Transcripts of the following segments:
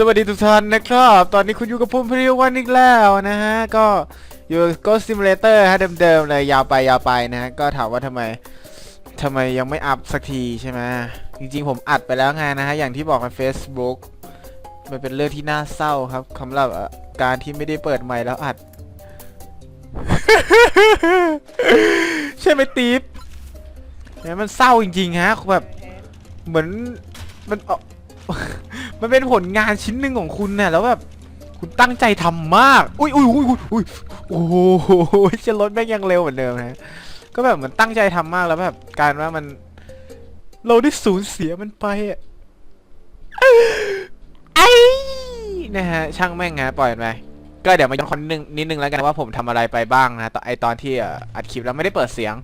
สวัสดีทุกท่านนะครับ ตอนนี้คุณอยู่กับผมพริวันอีกแล้วนะฮะ ก็อยู่ก็ซิมูเลเตอร์ฮะเดิมๆเลยยาวไปยาวไปนะฮะ ก็ถามว่าทำไมทำไมยังไม่อัพสักทีใช่ไหมจริงๆผมอัดไปแล้วไงนะฮะ อย่างที่บอกใน Facebook มันเป็นเรื่องที่น่าเศร้าครับสำหรับการที่ไม่ได้เปิดใหม่แล้วอัด ใช่ไหมตีฟเนี่ยมันเศร้าจริงๆฮะแบบเหมือนมันเอ มันเป็นผลงานชิ้นหนึ่งของคุณน่ะแล้วแบบคุณตั้งใจทำมาก อุ้ยอุ้ยอุ้ยอุ้ยโอ้โหจะรถแม่งยังเร็วเหมือนเดิมฮะก็แบบเหมือนตั้งใจทำมากแล้วแบบการว่ามัน เราได้สูญเสียมันไปอะไอ้นะฮะช่างแม่งฮะปล่อยไปก็เดี๋ยวมาย้อนคนนึงนิดนึงแล้วกันว่าผมทำอะไรไปบ้างนะตอนไอตอนที่อัดคลิปแล้วไม่ได้เปิดเสียง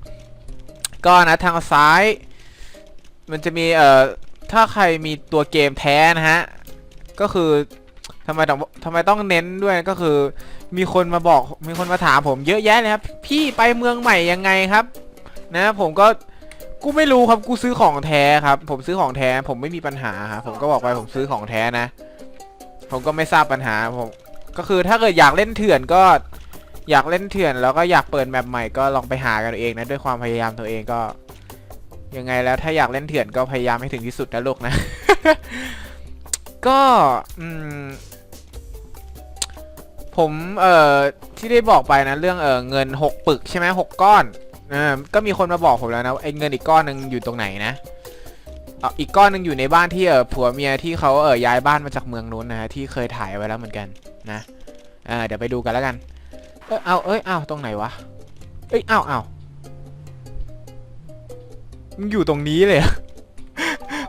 ก็นะทางซ้าย มันจะมีเอ่อ ถ้าใครมีตัวเกมแท้นะฮะ ก็คือทำไมต้องทำไมต้องเน้นด้วยก็คือ มีคนมาบอกมีคนมาถามผมเยอะแยะเลยครับ พี่ไปเมืองใหม่ยังไงครับ นะผมก็กูไม่รู้ครับกูซื้อของแท้ครับ ผมซื้อของแท้ ผมไม่มีปัญหาครับผมก็บอกไปผมซื้อของแท้นะ ผมก็ไม่ทราบปัญหาผมก็คือถ้าเกิดอยากเล่นเถื่อนก็อยากเล่นเถื่อนแล้วก็อยากเปิดแมปใหม่ก็ลองไปหากันเองนะด้วยความพยายามตัวเองก็ ยังไงแล้วถ้าอยากเล่นเถื่อนก็พยายามให้ถึงที่สุดนะลูกนะ ก็อืมผมเอ่อที่ได้บอกไปนะเรื่องเออเงินหกปึกใช่ไหมหกก้อนเออก็มีคนมาบอกผมแล้วนะไอ้เงินอีกก้อนหนึ่งอยู่ตรงไหนนะออีกก้อนหนึ่งอยู่ในบ้านที่เออผัวเมียที่เขาเออย้ายบ้านมาจากเมืองนู้นนะฮะที่เคยถ่ายไว้แล้วเหมือนกันนะอ่าเดี๋ยวไปดูกันแล้วกัน เออเอาเอ้ยเอาตรงไหนวะเอ้ยเอาเอา มันอยู่ตรงนี้เลย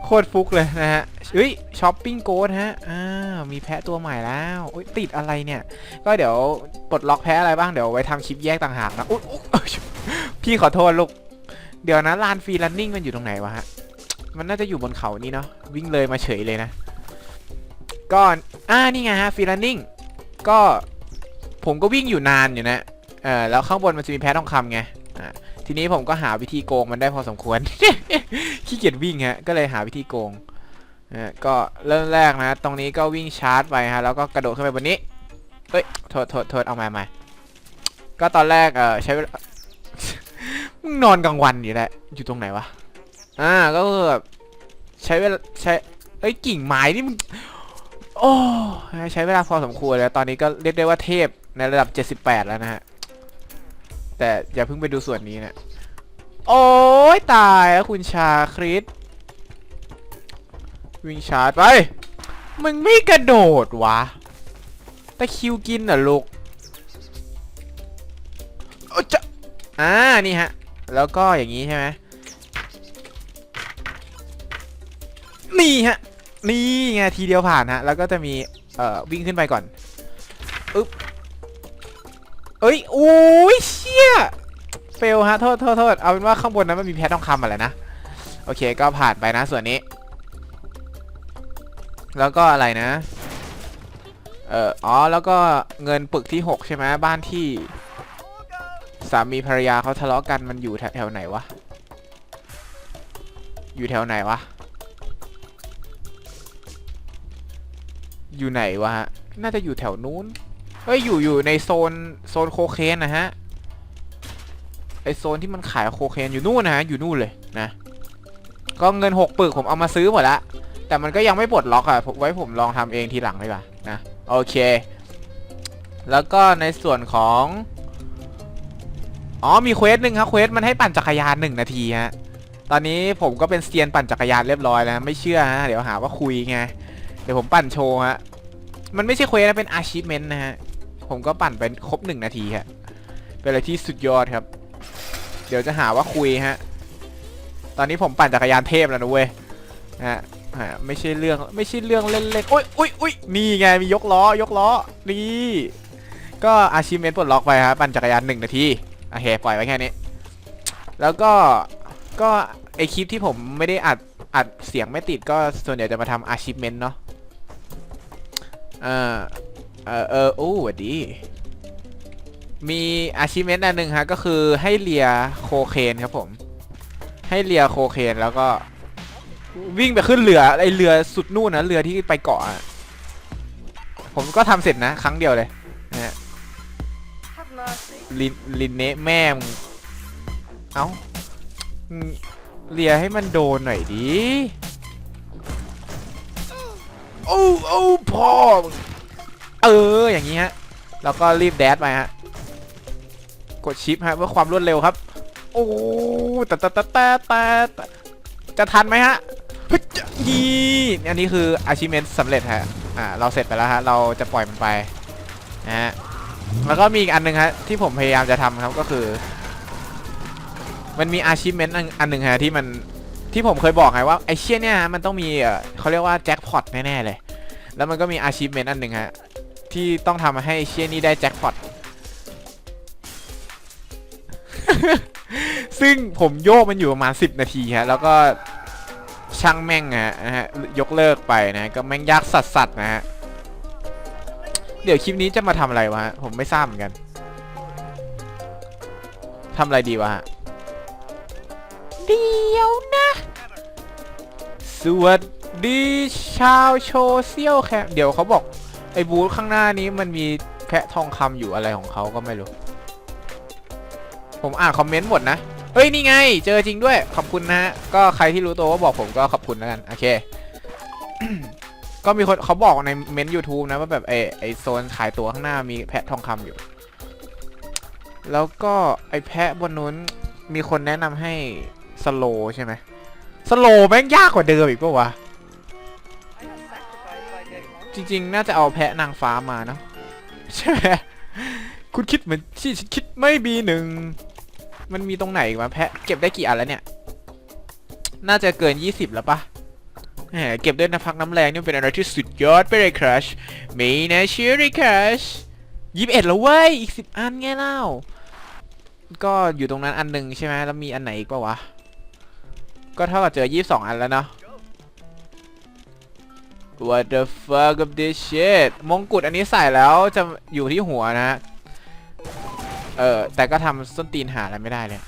โคตรฟุกเลยนะฮะเฮ้ยช้อปปิ้งโกดฮะอ้าวมีแพะตัวใหม่แล้วอุ๊ยติดอะไรเนี่ย ก็เดี๋ยวปลดล็อกแพะอะไรบ้างเดี๋ยวไว้ทำคลิปแยกต่างหากนะอุ๊ยอุ๊ยเอ้ยพี่ขอโทษลูกเดี๋ยวนะลานฟรีลันนิ่งมันอยู่ตรงไหนวะฮะมันน่าจะอยู่บนเขานี่เนาะวิ่งเลยมาเฉยเลยนะก็อ่านี่ไงฮะฟรีลันนิ่งก็ผมก็วิ่งอยู่นานอยู่นะเออแล้วข้างบนมันจะมีแพะทองคำไง ทีนี้ผมก็หาวิธีโกงมันได้พอสมควร ขี้เกียจวิ่งฮะ ก็เลยหาวิธีโกงนะก็เริ่มแรกนะ ตรงนี้ก็วิ่งชาร์จไปฮะ แล้วก็กระโดดขึ้นไปบนนี้เอ้ย โทษโทษโทษเอาใหม่ใหม่ก็ตอนแรกเออใช้เวลามึงนอนกลางวันอยู่แหละ อยู่ตรงไหนวะ อ่า ก็คือแบบใช้เวลาใช้ เอ้ย กิ่งไม้นี่มึง โอ้ ใช้เวลาพอสมควรแล้ว ตอนนี้ก็เรียกได้ว่าเทพในระดับ 78 แล้วนะฮะ แต่อย่าเพิ่งไปดูส่วนนี้นะ โอ้ยตายแล้วคุณชาคริสวิ่งชาร์จไป มึงไม่กระโดดวะตะคิวกินเหรอลูกโอ้จะอ่า นี่ฮะ แล้วก็อย่างนี้ใช่ไหมนี่ฮะ นี่ไงทีเดียวผ่านฮะ แล้วก็จะมี เอ่อ วิ่งขึ้นไปก่อน เอ้ยโอ้ยเชี่ยเฟลฮะโทษโทษโทษเอาเป็นว่าข้างบนนั้นมันมีแพททองคำอะไรนะ โอเคก็ผ่านไปนะส่วนนี้ แล้วก็อะไรนะ เอ่ออ๋อแล้วก็เงินปึกที่ 6 ใช่ไหมบ้านที่ สามีภรรยาเขาทะเลาะกันมันอยู่แถวแถวไหนวะ อยู่แถวไหนวะ อยู่ไหนวะฮะน่าจะอยู่แถวนู้น เฮ้ยอยู่อยู่ในโซนโซนโคเคนนะฮะไอโซนที่มันขายโคเคนอยู่นู่นนะฮะอยู่นู่นเลยนะก็เงินหกปึกผมเอามาซื้อหมดละแต่มันก็ยังไม่ปลดล็อกอะไว้ผมลองทำเองทีหลังดีกว่านะโอเค แล้วก็ในส่วนของอ๋อมีเควสหนึ่งครับเควสมันให้ปั่นจักรยานหนึ่งนาทีฮะตอนนี้ผมก็เป็นเซียนปั่นจักรยานเรียบร้อยแล้วไม่เชื่อฮะเดี๋ยวหาว่าคุยไงเดี๋ยวผมปั่นโชว์ฮะมันไม่ใช่เควสนะเป็นอาชีพเมนนะฮะ ผมก็ปั่นไปครบหนึ่งนาทีฮะเป็นอะไรที่สุดยอดครับ เดี๋ยวจะหาว่าคุยฮะ ตอนนี้ผมปั่นจักรยานเทพแล้วนะเว้ยนะฮะไม่ใช่เรื่องไม่ใช่เรื่องเล่นๆโอ้ยโอ้ยโอ้ยนี่ไงมียกล้อยกล้อนี่ก็อาชีพเมนปลดล็อกไปครับปั่นจักรยานหนึ่งนาทีโอเคปล่อยไว้แค่นี้ แล้วก็ก็ไอคลิปที่ผมไม่ได้อัดอัดเสียงไม่ติดก็ส่วนใหญ่จะมาทำอาชีพเมนเนาะ เออ เออเออโอ้หวัดดี มีอาชีพเมนต์อันหนึ่งฮะ ก็คือให้เลียโคเคนครับผม ให้เลียโคเคนแล้วก็ วิ่งไปขึ้นเรือไอเรือสุดนู่นนะเรือที่ไปเกาะอะผมก็ทำเสร็จนะ ครั้งเดียวเลยนะฮะลินลินเนะแม่มึงเอ้าเลียให้มันโดนหน่อยดิ โอ้โอ้พ่อมึง เอออย่างนี้ฮะแล้วก็รีบแดดไปฮะกดชิปฮะเพื่อความรวดเร็วครับ โอ้แต่แต่แต่แต่แต่จะทันไหมฮะฮ้ยจะนี่อันนี้คือ achievement สำเร็จฮะอ่าเราเสร็จไปแล้วฮะเราจะปล่อยมันไปนะฮะแล้วก็มีอีกอันหนึงฮะที่ผมพยายามจะทำครับก็คือ มันมี achievement อันอันหนึ่งฮะที่มันที่ผมเคยบอกไงว่าไอเชี่ยเนี่ยฮะมันต้องมีเขาเรียกว่าแจ็คพอตแน่ๆเลย แล้วมันก็มี achievement อันหนึ่งฮะ ที่ต้องทำให้ไอ้เชี่ยนี่ได้แจ็คพอต ซึ่งผมโยกมันอยู่ประมาณ 10 นาทีฮะ แล้วก็ช่างแม่งฮะนะฮะ ยกเลิกไปนะ ก็แม่งยากสัสๆนะฮะ เดี๋ยวคลิปนี้จะมาทำอะไรวะฮะผมไม่ทราบเหมือนกันทำอะไรดีวะฮะเดี๋ยวนะ สวัสดีชาวโชเซียลแคมเดี๋ยวเขาบอก ไอ้บูธข้างหน้านี้มันมีแพะทองคำอยู่อะไรของเขาก็ไม่รู้ ผมอ่านคอมเมนต์หมดนะ เฮ้ย นี่ไง เจอจริงด้วย ขอบคุณนะฮะ ก็ใครที่รู้ตัวว่าบอกผมก็ขอบคุณแล้วกัน โอเค ก็มีคนเขาบอกในเมนต์ YouTube นะ ว่าแบบไอไอโซนขายตัวข้างหน้ามีแพะทองคำอยู่ แล้วก็ไอแพะบนนู้นมีคนแนะนำให้สโลใช่ไหมสโลแม่งยากกว่าเดิมอีกปะวะ จริง ๆ น่าจะเอาแพะนางฟ้ามาเนาะใช่ไหมคุณคิดเหมือนที่ฉันคิดไม่บีหนึ่งมันมีตรงไหนอีกวะแพะเก็บได้กี่อันแล้วเนี่ย น่าจะเกิน 20 แล้วปะแหมเก็บด้วยน้ำพักน้ำแรงนี่เป็นอะไรที่สุดยอดไปเลยครัชม่นะเชื่อเลยครัชยี่สิบเอ็ดแล้วเว้ยอีกสิบอันไงเล่า ก็อยู่ตรงนั้นอันหนึ่งใช่ไหมแล้วมีอันไหนอีกปะวะ ก็เท่ากับเจอ22อันแล้วเนาะ What the fuck of this shit มงกุฎอันนี้ใส่แล้วจะอยู่ที่หัวนะ เออ แต่ก็ทำส้นตีนหาอะไรไม่ได้เลย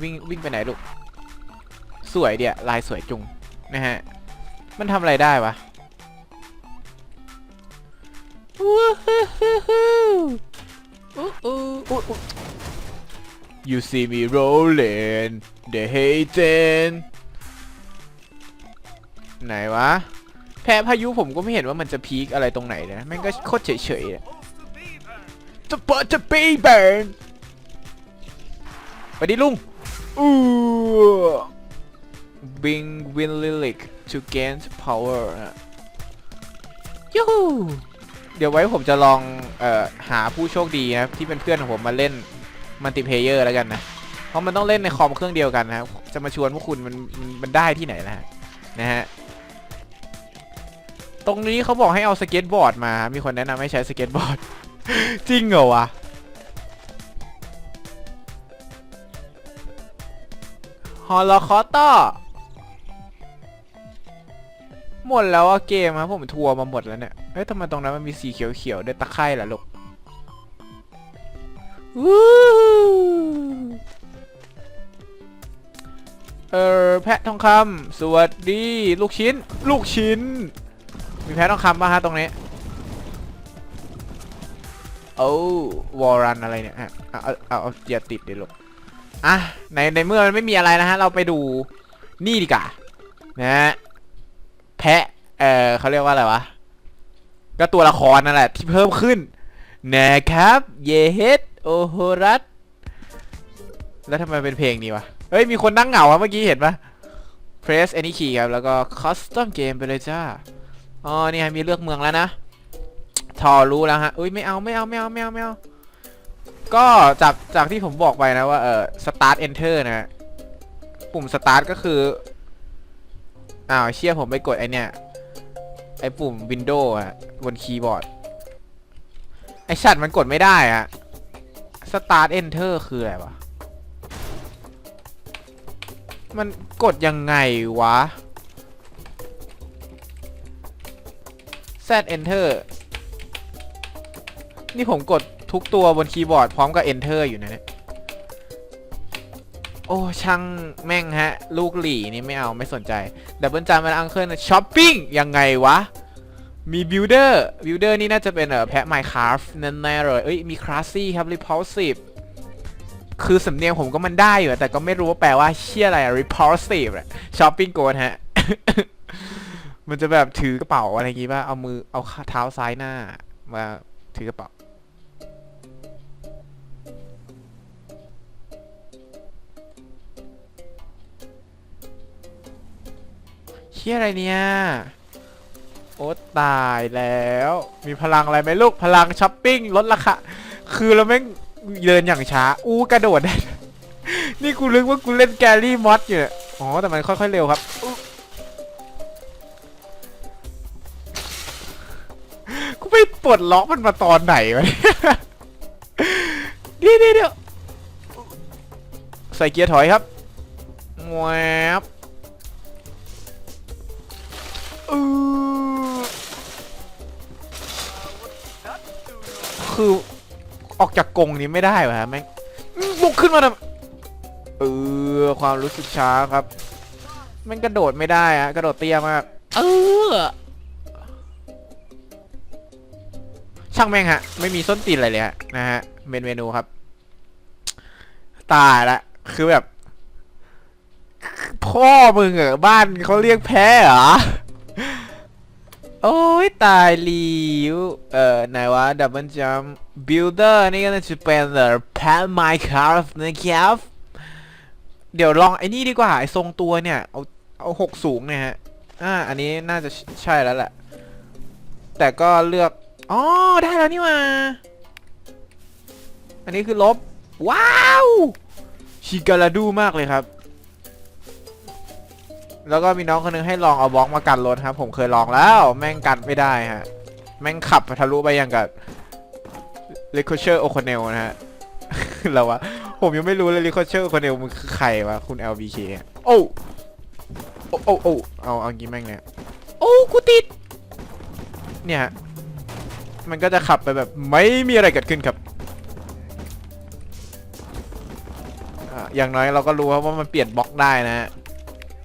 วิ่งวิ่งไปไหนลูก สวยเดียลายสวยจุง นะฮะ มันทำอะไรได้วะวู้ฮู้ฮู้ฮู้อู้อู้อู้อู้ You see me rolling the hating ไหนวะ แพ้พายุผมก็ไม่เห็นว่ามันจะพีคอะไรตรงไหนนะแม่งก็โคตรเฉยๆอะจะเปิดจะปีเบิร์นไปดิลุงอู้บิงวินลิลิก to gain power นะยูฮูเดี๋ยวไว้ผมจะลองเอ่อหาผู้โชคดีนะที่เป็นเพื่อนของผมมาเล่นมัลติเพเยอร์แล้วกันนะ เพราะมันต้องเล่นในคอมเครื่องเดียวกันนะครับจะมาชวนพวกคุณมันมันมันได้ที่ไหนนะฮะนะฮะ รงนี้เขาบอกให้เอาสเก็ตบอร์ดมา มีคนแนะนำให้ใช้สเก็ตบอร์ด จริงเหรอวะ ฮอลคอตอหมดแล้วอะเกมครับผมทัวร์มาหมดแล้วเนี่ยเฮ้ยทำไมตรงนั้นมันมีสีเขียวๆด้วยตะไคร่ล่ะลูกวู้เออแพะทองคำสวัสดี ลูกชิ้น ลูกชิ้น มีแพ้ต้องคำป่ะฮะตรงนี้โอ้วอรันอะไรเนี่ยฮะเอาเอาเอาเอาอย่าติดเดี๋ยวลูกอะในในเมื่อมันไม่มีอะไรนะฮะเราไปดูนี่ดีกว่านะฮะแพะเออเขาเรียกว่าอะไรวะก็ตัวละครนั่นแหละที่เพิ่มขึ้นนะครับ เยเฮดโอโฮรัตแล้วทำไมเป็นเพลงนี้วะเฮ้ย มีคนนั่งเหงาอะเมื่อกี้เห็นปะ press any key ครับ แล้วก็ custom game ไปเลยจ้า อ๋อนี่มีเลือกเมืองแล้วนะทอรู้แล้วฮะอุ้ยไม่เอาไม่เอาไม่เอาไม่เอาไม่เอาก็จากจากที่ผมบอกไปนะว่าเออ start enter นะปุ่ม start ก็คืออ้าวเชี่ยผมไปกดไอเนี่ยไอปุ่ม window อะบนคีย์บอร์ดไอชัดมันกดไม่ได้อะ start enter คืออะไรวะมันกดยังไงวะ Z Enter นี่ผมกดทุกตัวบนคีย์บอร์ดพร้อมกับ Enter อยู่นะเนี่ย โอ้ ช่างแม่งฮะ ลูกหลี่นี่ไม่เอาไม่สนใจดับเบิลจามมาอังเคิลช้อปปิ้งยังไงวะ มีบิ l เดอร์บิ l เดอร์นี่น่าจะเป็นเอ่อแพะ Minecraft แน่ๆเลยเอ้ย มีคลาสซี่ครับ repulsive คือสำเนียงผมก็มันได้อยู่แต่ก็ไม่รู้ว่าแปลว่าเชี่ยอะไรอะ repulsive อะ shopping g o ฮะ มันจะแบบถือกระเป๋าอะไรอย่างงี้ป่ะเอามือเอาเท้าซ้ายหน้ามาถือกระเป๋าเชี่ยอะไรเนี่ย โอ้ตายแล้ว มีพลังอะไรไหมลูกพลังช้อปปิ้งลดราคาคือเราแม่งเดินอย่างช้า อู้กระโดดได้ นี่กูนึกว่ากูเล่นแกรี่มอสอยู่ อ๋อ แต่มันค่อยๆเร็วครับ ดล็อกมันมาตอนไหนวะเนี่ยเดี๋ยวเดี๋ยวใส่เกียร์ถอยครับแวบเออคือออกจากกรงนี้ไม่ได้วะฮะแม่งอื้อบุกขึ้นมาทำเออความรู้สึกช้าครับแม่งกระโดดไม่ได้อะกระโดดเตี้ยมาก เออ ช่างแม่งฮะ ไม่มีส้นตีนอะไรเลยฮะนะฮะเมนเมนูครับ ตายละ คือแบบ พ่อมึงอะบ้านเขาเรียกแพ้เหรอ โอ้ยตายลิวเอ่อไหนวะดับเบิลจัมบิลเดอร์นี่ก็น่าจะเป็นเอ่อแพทไมค์คร์ฟนะครับเดี๋ยวลองไอ้นี่ดีกว่าไอ้ทรงตัวเนี่ย เอาเอาหกสูงเนี่ยฮะอ่าอันนี้น่าจะใช่แล้วแหละ แต่ก็เลือก อ๋อได้แล้วนี่มา อันนี้คือลบ ว้าวชิการาดูมากเลยครับ แล้วก็มีน้องคนนึงให้ลองเอาบล็อกมากันรถครับ ผมเคยลองแล้ว แม่งกันไม่ได้ฮะ แม่งขับทะลุไปอย่างกับ r i c o c h e r o c o n e l นลนะฮะเราวะผมยังไม่รู้เลย r i c o c h e r o c o n e l มันคือใครวะคุณ LBK โอ้โอ้โอ้โอ้เอาเอางี้แม่งเนี่ยโอ้กูติดเนี่ยฮะ มันก็จะขับไปแบบไม่มีอะไรเกิดขึ้นครับอะอย่างน้อยเราก็รู้ครับว่ามันเปลี่ยนบล็อกได้นะฮะ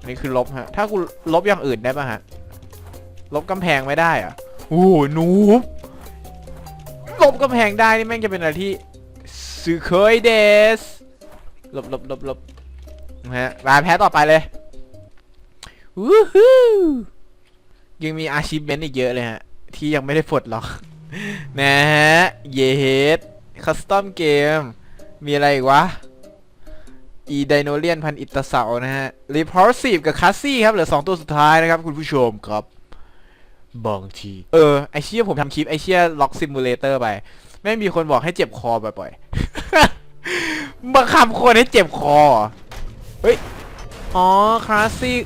นี่คือลบฮะ ถ้ากูลบอย่างอื่นได้ป่ะฮะ ลบกำแพงไม่ได้เหรอะโอ้โหนูบลบกำแพงได้นี่แม่งจะเป็นอะไรที่สุเคยเดสลบลบลบลบนะฮะมาแพ้ต่อไปเลยวู้ฮู้ยังมีอาชีพเมนอีกเยอะเลยฮะ ที่ยังไม่ได้ปลดล็อก นะฮะ เยสคัสตอมเกม มีอะไรอีกวะ อีไดโนเลียนพันอิตาเสานะฮะรีพอร์ซีฟกับคัสซี่ครับ เหลือ 2 ตัวสุดท้ายนะครับ คุณผู้ชมครับบางที เออ ไอเชี่ยผมทำคลิป ไอเชี่ยล็อกซิมูเลเตอร์ไปไม่งมีคนบอกให้เจ็บคอบ่อยๆบังคับคนให้เจ็บคอเหรอเฮ้ย อ๋อคลาสซี่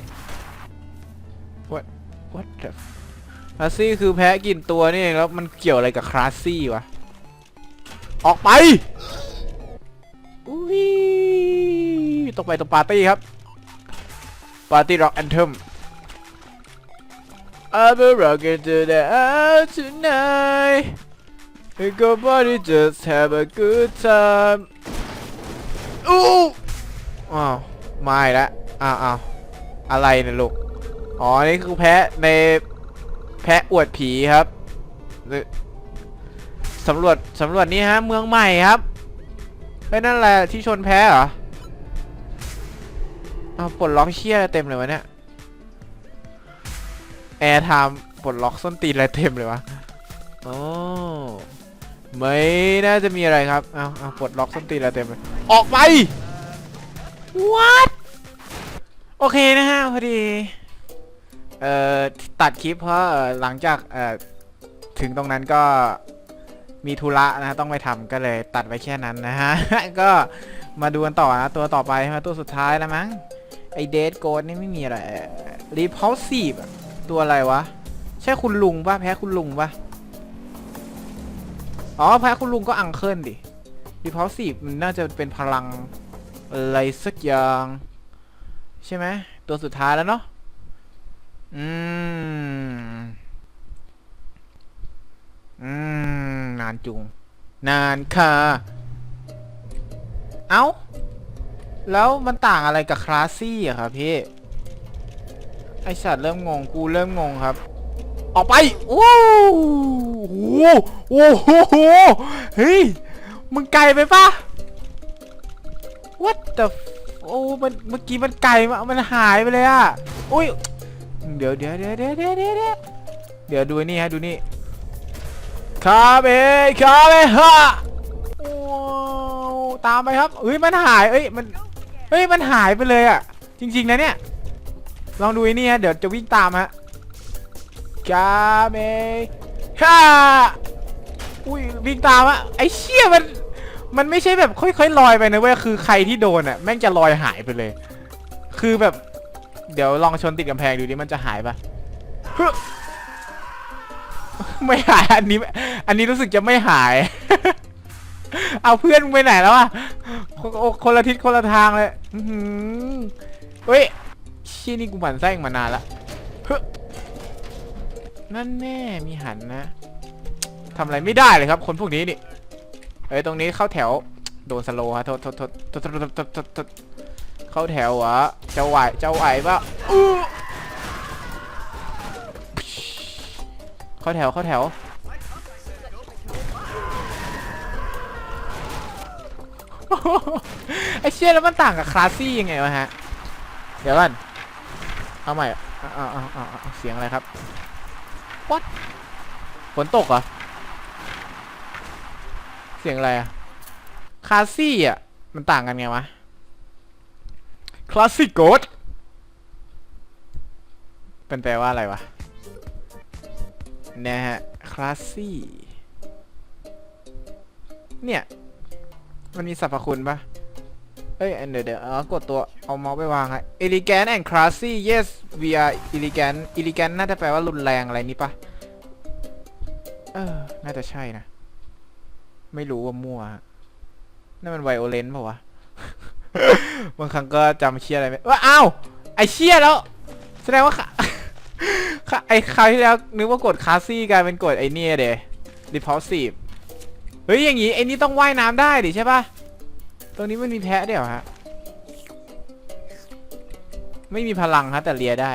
what what the ค ลาสซี่คือแพ้กินตัวนี่เองแล้วมันเกี่ยวอะไรกับคลาสซี่วะ ออกไป อุ้ยตกไปตรงปาร์ตี้ครับ ปาร์ตี้ร็อกแอนเทม I'm a rockin' to the out tonight Everybody just have a good time อู้อ้าวไม่ละอ้าวอ้าวอะไรเนี่ยลูก อ๋อ นี่คือแพะในะอวดผีครับสำรวจสำรวจนี่ฮะเมืองใหม่ครับเฮ้ยนั่นแหละที่ชนแพ้เหรอเอาปลดล็อกเชี่ยเต็มเลยวะเนี่ยแอร์ไทม์ปลดล็อกส้นตีนอะไรเต็มเลยวะโอ้ไม่น่าจะมีอะไรครับเอาเอาปลดล็อกส้นตีนอะไรเต็มเลยออกไป what โอเคนะฮะพอดี เอ่อตัดคลิปเพราะเอ่อหลังจากเอ่อถึงตรงนั้นก็มีธุระนะต้องไปทำก็เลยตัดไว้แค่นั้นนะฮะ ก็มาดูกันต่อนะ ตัวต่อไปมาตัวสุดท้ายแล้วมั้งไอเดทโกดนี่ไม่มีอะไรรีพ l ลซีฟตัวอะไรวะ ใช่คุณลุงปะแพ้คุณลุงปะอ๋อแพ้คุณลุงก็อังเคิลดิรีพ l ลซีฟมันน่าจะเป็นพลังอะไรสักอย่าง ใช่ไหมตัวสุดท้ายแล้วเนาะ อืม อืม นานจุง นานค่ะ เอ้า แล้วมันต่างอะไรกับคลาสซี่อะครับพี่ ไอสัตว์เริ่มงง กูเริ่มงงครับ ออกไป โอ้โหโอ้โห เฮ้ย มึงไกลไปปะ What the โอ้ มัน เมื่อกี้มันไกลมามันหายไปเลยอะอุ้ย เดี๋ยวเดี๋ยวเดี๋ยวเดี๋ยวเดี๋ยวเดี๋ยวเดี๋ยวดูนี่ฮะดูนี่คาเบคาเบฮะตามไปครับเอ้ยมันหายเอ้ยมันเฮ้ยมันหายไปเลยอะ จริงๆนะเนี่ยลองดูไอ้นี่ฮะเดี๋ยวจะวิ่งตามฮะกาเมฮ่าอุ้ยวิ่งตามอะไอ้เชี่ยมันมันไม่ใช่แบบค่อยๆลอยไปนะเว้ยคือใครที่โดนอะแม่งจะลอยหายไปเลย คือแบบ เดี๋ยวลองชนติดกำแพงดูดิมันจะหายปะไม่หายอันนี้ อันนี้รู้สึกจะไม่หาย เอาเพื่อนไปไหนแล้วอะคนคนละทิศคนละทางเลยเฮ้ยชี้นี่กูหมันไส้มึงมานานละนั่นแน่มีหันนะทำอะไรไม่ได้เลยครับ คนพวกนี้นี่เอ้ยตรงนี้เข้าแถวโดนสโลฮะโทษโทษโทษโทษโทษโทษ เข้าแถววะเจ้าไหวเจ้าไหวปะเข้าแถวเข้าแถว ไอเชี่ยแล้วมันต่างกับคลาสซี่ยังไงวะฮะ เดี๋ยวก่อนเอาใหม่เอาเอาเอาเอาเสียงอะไรครับ what ฝนตกเหรอ เสียงอะไรอะคลาสซี่อะมันต่างกันไงวะ คลาสสิกโกดเป็นแปลว่าอะไรวะ นะฮะ คลาสซี่ เนี่ย มันมีสรรพคุณปะเอ้ยเดี๋ยวเดี๋ยวเอากดตัว เอาเมาส์ไปวางให้ elegant and classy yes we are elegant elegant น่าจะแปลว่ารุนแรงอะไรนี้ปะเออ น่าจะใช่นะ ไม่รู้ว่ามั่วนั่นมันไวโอเลนเปล่าวะ บางครั้งก็จำเชียอะไรไม่ว่าอ้าวไอเชียแล้ว แสดงว่าค่ะค่ะไอคราวที่แล้วนึกว่ากดคาซี่กลายเป็นกดไอเนี่ยเด repulsive เฮ้ยอย่างงี้ไอนี่ต้องว่ายน้ำได้ดิใช่ปะตรงนี้มันมีแพะเดี๋ยวฮะไม่มีพลังฮะแต่เลียได้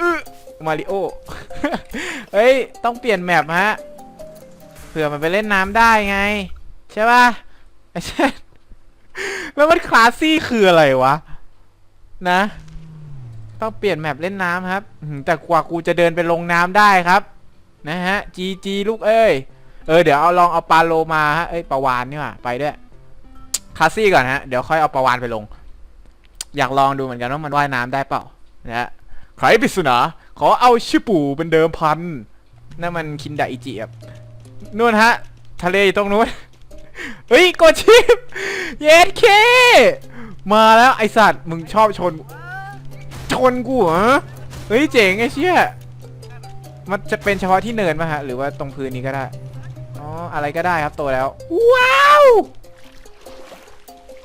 อื้อมาริโอ เฮ้ย ต้องเปลี่ยนแมปฮะ เผื่อมันไปเล่นน้ำได้ไง ใช่ป่ะ เช่นแล้วมันคลาสซี่คืออะไรวะ นะ ต้องเปลี่ยนแมปเล่นน้ำครับ แต่กว่ากูจะเดินไปลงน้ำได้ครับ นะฮะจีจีลูกเอ้ย เออเดี๋ยวเอาลองเอาปลาโลมาฮะเอ้ยปลาวานนี่ว่าไปด้วยคลาสซี่ก่อนฮะ เดี๋ยวค่อยเอาปลาวานไปลง อยากลองดูเหมือนกันว่ามันว่ายน้ำได้เปล่า นะฮะใครปริศนาขอเอาชิปูเป็นเดิมพันนั่นมันคินดาอิจิครับนู่นฮะ ทะเลอยู่ตรงนู้น เฮ้ยกดชิปเย็ดเค มาแล้วไอสัตว์มึงชอบชน ชนกูเหรอเฮ้ยเจ๋งไอเชี่ยมันจะเป็นเฉพาะที่เนินมาฮะ หรือว่าตรงพื้นนี้ก็ได้ อ๋อ อะไรก็ได้ครับโตแล้ว ว้าว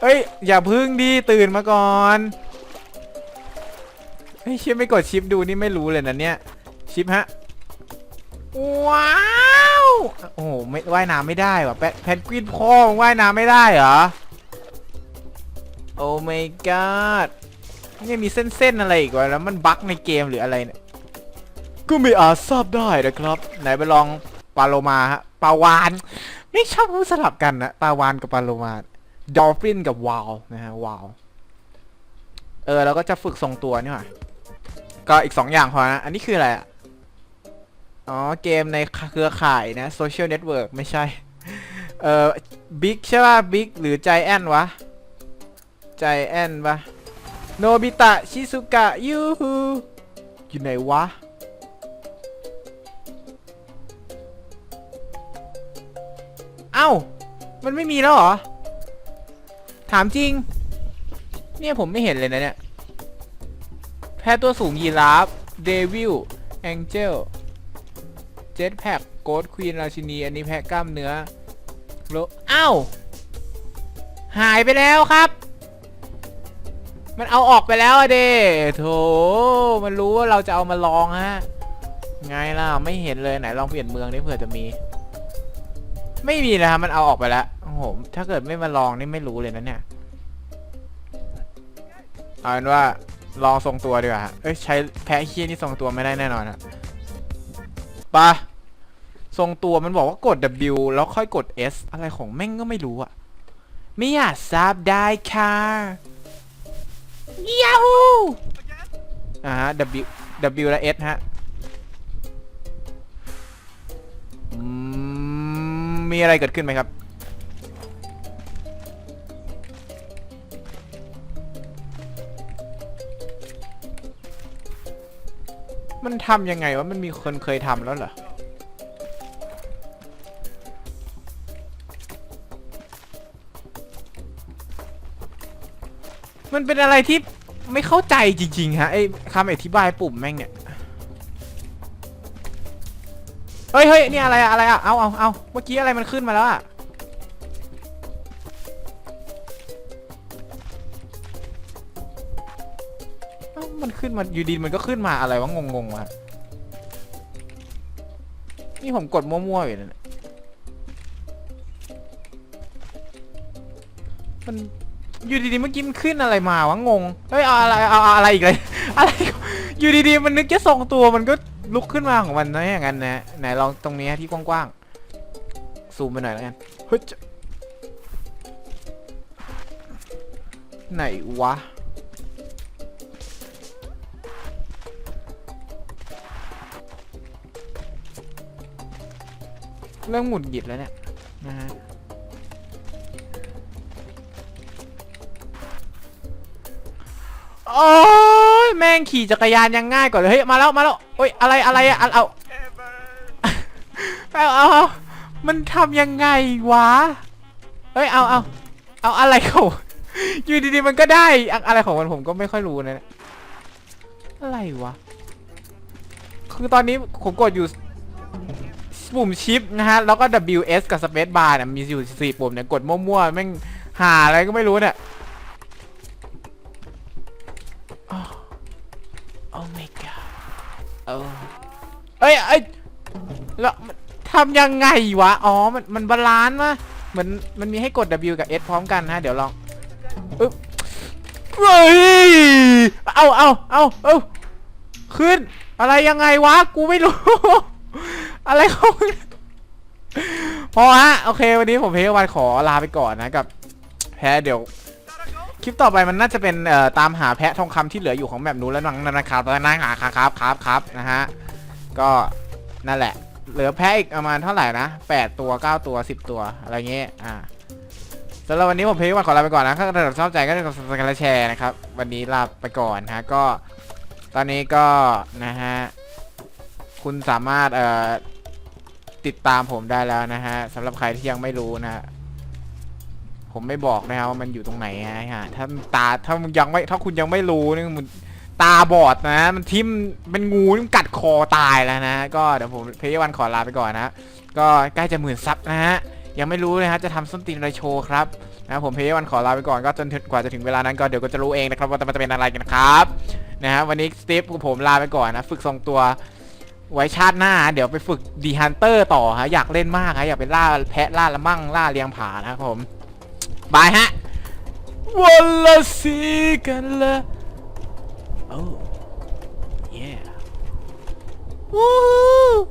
เฮ้ย อย่าพึ่งดีตื่นมาก่อนเฮ้ยเชี่ยไม่กดชิปดูนี่ไม่รู้เลยนะเนี่ย ชิปฮะ ว้าวโอ้โหไม่ว่ายน้ำไม่ได้ว่ะแพแพนกวินพ่อมึงว่ายน้ำไม่ได้เหรอโอ้ my god นี่มีเส้นๆอะไรอีกวะแล้วมันบั๊กในเกมหรืออะไรเนี่ยก็ไม่อาจทราบได้นะครับ ไหนไปลองปลาโลมาฮะปลาวาน ไม่ชอบพูดสลับกันนะปลาวานกับปลาโลมาดอลฟินกับวาวนะฮะวาวเออเราก็จะฝึกทรงตัวนี่หว่าก็อีกสองอย่างพอนะอันนี้คืออะไรอะ อ๋อ เกมในเครือข่ายนะโซเชียลเน็ตเวิร์กไม่ใช่ เอ่อบิ๊กใช่ป่ะบิ๊กหรือใจแอนวะใจแอนปะโนบิตะ ชิซุกะ ยูฮูอยู่ไหนวะ เอ้า มันไม่มีแล้วเหรอ ถามจริง เนี่ยผมไม่เห็นเลยนะเนี่ย แพ้ตัวสูงยีราฟ เดวิล แองเจล เจ็ตแพ็กโกดควีนราชินี อันนี้แพ็กกล้ามเนื้อโลอ้าว หายไปแล้วครับ มันเอาออกไปแล้วอะเดโถมันรู้ว่าเราจะเอามาลองฮะ ไงล่ะ ไม่เห็นเลยไหนลองเปลี่ยนเมืองนี่เผื่อจะมี ไม่มีนะครับมันเอาออกไปแล้วโอ้โหถ้าเกิดไม่มาลองนี่ไม่รู้เลยนะเนี่ยเอาเป็นว่าลองทรงตัวดีกว่าเอ้ยใช้แพะเฮี้ยนี่ทรงตัวไม่ได้แน่นอนฮะ ปะทรงตัวมันบอกว่ากด W แล้วค่อยกด S อะไรของแม่งก็ไม่รู้อะไม่อยากทราบได้ค่ะยาฮูอ่าฮะ W W และ S ฮะมีอะไรเกิดขึ้นไหมครับ มันทำยังไงวะ มันมีคนเคยทำแล้วเหรอ มันเป็นอะไรที่ไม่เข้าใจจริงๆฮะไอ้คำอธิบายปุ่มแม่งเนี่ย เฮ้ยเฮ้ยนี่อะไรอะอะไรอะเอาเอาเอาเมื่อกี้อะไรมันขึ้นมาแล้วอะ เอ้ามันขึ้นมาอยู่ดีมันก็ขึ้นมาอะไรวะงงๆวะนี่ผมกดมั่วๆอยู่นี่ยมันอยู่ดีๆเมื่อกี้มันขึ้นอะไรมาวะงง เฮ้ยเอาอะไรเอาอะไรอีกเลยอะไรอยู่ดีๆมันนึกจะส่งตัวมันก็ลุกขึ้นมาของมันนะอย่างนั้นนะไหนลองตรงนี้ที่กว้างๆซูมไปหน่อยแล้วกันเฮ้ยไหนวะ เริ่มหงุดหงิดแล้วเนี่ยนะฮะโอ้ยแม่งขี่จักรยานยังง่ายกว่าเลยเฮ้ยมาแล้วมาแล้วโอ้ยอะไรอะไรอะเอาเอาเอาเอาเอามันทำยังไงวะเฮ้ยเอาเอาเอาอะไรเขาอยู่ดีๆมันก็ได้อะอะไรของมันผมก็ไม่ค่อยรู้นะเนี่ยอะไรวะคือตอนนี้ผมกดอยู่ ปุ่มชิปนะฮะ แล้วก็ WS กับ Space Bar เนี่ยมีอยู่สี่ปุ่มเนี่ย กดมั่วๆแม่งหาอะไรก็ไม่รู้เนี่ยโอ้ my god เออเอ้ยเอ้ยแล้วมันทำยังไงวะ อ๋อ มัน มันบาลานซ์มะเหมือน มันมีให้กด W กับ S พร้อมกันนะ เดี๋ยวลองอึ๊บเฮ้ยเอาเอาเอาเอาขึ้น อะไรยังไงวะ กูไม่รู้ อะไรของมึงพอฮะโอเควันนี้ผมเพวันขอลาไปก่อนนะกับ แพ้เดี๋ยว คลิปต่อไปมันน่าจะเป็นเอ่อตามหาแพะทองคำที่เหลืออยู่ของแบบนู้นแล้วนังนะครับแล้วนั่งหาครับครับครับครับนะฮะก็นั่นแหละ เหลือแพะอีกประมาณเท่าไหร่นะ8ตัว9ตัว10ตัวอะไรเงี้ยอ่าสำหรับวันนี้ผมเพวันขอลาไปก่อนนะถ้าเกิดชอบใจก็อย่าลืมกดและแชร์นะครับวันนี้ลาไปก่อนนะฮะก็ ตอนนี้ก็นะฮะคุณสามารถเอ่อ ติดตามผมได้แล้วนะฮะสำหรับใครที่ยังไม่รู้นะฮะผมไม่บอกนะครับว่ามันอยู่ตรงไหนฮะถ้าตาถ้ามึงยังไม่ถ้าคุณยังไม่รู้นี่มึงตาบอดนะ มันทิ่มเป็นงูมันกัดคอตายแล้วนะก็เดี๋ยวผมเพย์วันขอลาไปก่อนนะก็ใกล้จะหมื่นซับนะฮะยังไม่รู้นะฮะจะทำส้นตีนอะไรโชว์ครับนะผมเพย์วันขอลาไปก่อนก็จนถึงกว่าจะถึงเวลานั้นก็เดี๋ยวก็จะรู้เองนะครับว่ามันจะเป็นอะไรกันครับนะฮะวันนี้สตีฟกับผมลาไปก่อนนะ ฝึกทรงตัว ไว้ชาติหน้า เดี๋ยวไปฝึกดีฮันเตอร์ต่อฮะอยากเล่นมากฮะอยากไปล่าแพะล่าละมั่งล่าเลียงผานะครับผมบายฮะวันละสีกันละโอ้ yeah วู้